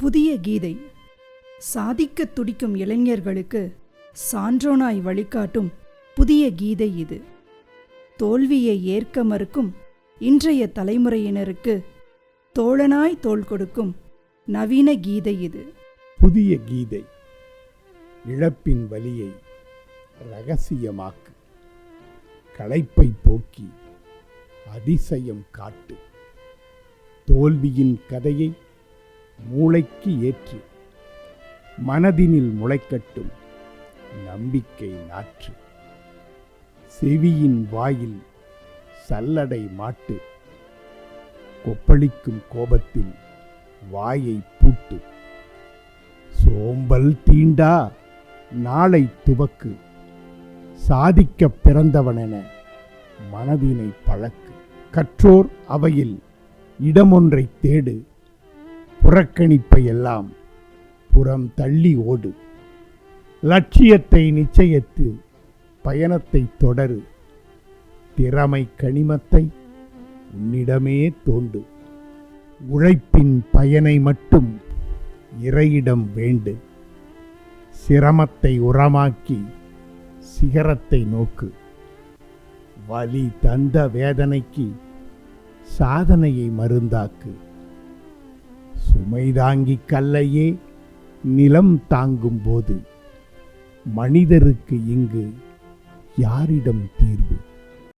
புதிய கீதை. சாதிக்கத் துடிக்கும் இளைஞர்களுக்கு சான்றோனாய் வழிகாட்டும் புதிய கீதை இது. தோல்வியை ஏற்க மறுக்கும் இன்றைய தலைமுறையினருக்கு தோழனாய் தோள் கொடுக்கும் நவீன கீதை இது. புதிய கீதை. இழப்பின் வலியை ரகசியமாக்கு. களைப்பை போக்கி அதிசயம் காட்டு. தோல்வியின் கதையை மூளைக்கு ஏற்று மனதினில் முளைக்கட்டும் நம்பிக்கை நாற்று. செவியின் வாயில் சல்லடை மாட்டு கொப்பளிக்கும் கோபத்தில் வாயை பூட்டு. சோம்பல் தீண்டா நாளை துவக்கு சாதிக்கப் பிறந்தவனென மனதினை பழக்கு. கற்றோர் அவையில் இடமொன்றை தேடு புறக்கணிப்பை எல்லாம் புறம் தள்ளி ஓடு. லட்சியத்தை நிச்சயித்து பயணத்தை தொடரு. திறமை கனிமத்தை உன்னிடமே தோண்டு. உழைப்பின் பயனை மட்டும் இறையிடம் வேண்டு. சிரமத்தை உரமாக்கி சிகரத்தை நோக்கு. வலி தந்த வேதனைக்கு சாதனையை மருந்தாக்கு. சுமைதாங்கி கல்லையே நிலம் தாங்கும் போது மனிதருக்கு இங்கு யாரிடம் தீர்வு?